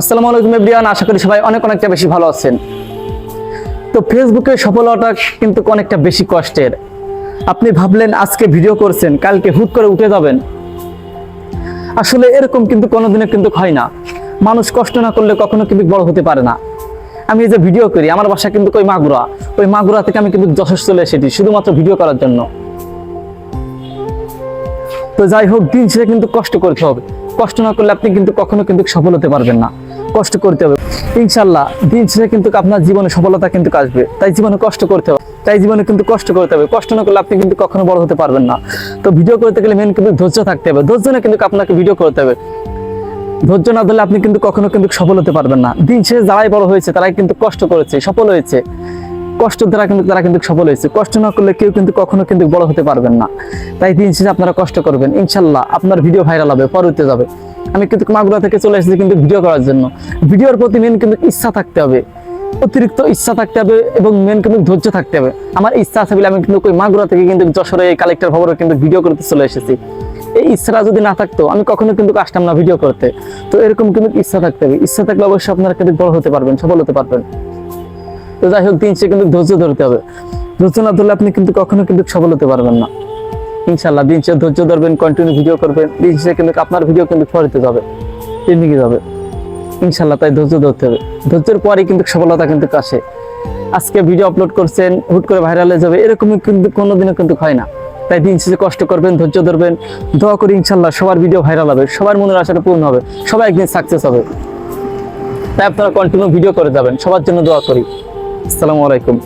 আসসালামু আলাইকুম এভরিওয়ান, আশা করি সবাই অনেক অনেকটা বেশি ভালো আছেন। তো ফেসবুকে সফল হওয়াটা কিন্তু অনেকটা বেশি কষ্টের। আপনি ভাবলেন, আজকে ভিডিও করছেন, কালকে হুট করে উঠে যাবেন। আসলে এরকম কিন্তু কোনোদিনও কিন্তু হয় না। মানুষ কষ্ট না করলে কখনো কিন্তু বড় হতে পারে না। আমি যে ভিডিও করি, আমার বাসা কিন্তু ওই মাগুরা। ওই মাগুরা থেকে আমি কিন্তু যশোর চলে এসেছি, শুধুমাত্র ভিডিও করার জন্য। তো যাই হোক, দিন ছেড়ে কিন্তু কষ্ট করতে হবে। কষ্ট না করলে আপনি কিন্তু কখনো কিন্তু সফল হতে পারবেন না। কষ্ট করতে হবে। ইনশাল্লাহ দিন ছেড়ে কিন্তু আপনার জীবনে সফলতা কিন্তু আসবে। তাই জীবনে কষ্ট করতে হবে। তাই জীবনে কিন্তু কষ্ট করতে হবে। কষ্ট না করলে আপনি কিন্তু কখনো বড় হতে পারবেন না। তো ভিডিও করতে গেলে মেন কিন্তু ধৈর্য থাকতে হবে। ধৈর্য না কিন্তু আপনাকে ভিডিও করতে হবে। ধৈর্য না ধরলে আপনি কিন্তু কখনো কিন্তু সফল হতে পারবেন না। দিন শেষে যারাই বড় হয়েছে, তারাই কিন্তু কষ্ট করেছে, সফল হয়েছে। কষ্ট দ্বারা কিন্তু তারা কিন্তু সফল হয়েছে। কষ্ট না করলে কেউ কিন্তু কখনো কিন্তু বড় হতে পারবেন না। তাই দিন শেষে আপনারা কষ্ট করবেন। ইনশাল্লাহ আপনার ভিডিও ভাইরাল হবে, পরবর্তীতে যাবে। আমি কিন্তু মাগুরা থেকে চলে এসেছি কিন্তু ভিডিও করার জন্য। ভিডিওর প্রতি মেন কিন্তু ইচ্ছা থাকতে হবে। অতিরিক্ত ইচ্ছা থাকতে হবে এবং মেন কিন্তু ধৈর্য থাকতে হবে। আমার ইচ্ছা আছে বলে আমি কিন্তু ওই মাগুরা থেকে কিন্তু যশোরে এই কালেক্টর ভবনে কিন্তু ভিডিও করতে চলে এসেছি। এই ইচ্ছাটা যদি না থাকতো, আমি কখনো কিন্তু আসতাম না ভিডিও করতে। তো এরকম কিন্তু ইচ্ছা থাকতে হবে। ইচ্ছা থাকলে অবশ্যই আপনারা কিন্তু বড় হতে পারবেন, সফল হতে পারবেন। তো যাই হোক, দিন সে কিন্তু ধৈর্য ধরতে হবে। ধৈর্য না ধরলে আপনি কিন্তু কখনো কিন্তু সফল হতে পারবেন না। ইনশাল্লাহ দিন সে ধৈর্য ধরবেন কন্টিনিউ ভিডিও করবেন। দিন সে কিন্তু আপনার ভিডিও কিন্তু ফরিতে যাবে ট্রেন্ডিংয়ে যাবে। ইনশাল্লাহ তাই ধৈর্য ধরতে হবে। ধৈর্যের পরেই কিন্তু সফলতা কিন্তু আসে আজকে ভিডিও আপলোড করছেন, হুট করে ভাইরাল যাবে, এরকমই কিন্তু কোনোদিনও কিন্তু হয় না। তাই দিন শেষে কষ্ট করবেন, ধৈর্য ধরবেন। দোয়া করি ইনশাল্লাহ সবার ভিডিও ভাইরাল হবে, সবার মনের আশাটা পূর্ণ হবে, সবাই একদিন সাকসেস হবে। তাই আপনারা কন্টিনিউ ভিডিও করে যাবেন, সবার জন্য দোয়া করি। আসসালামু আলাইকুম।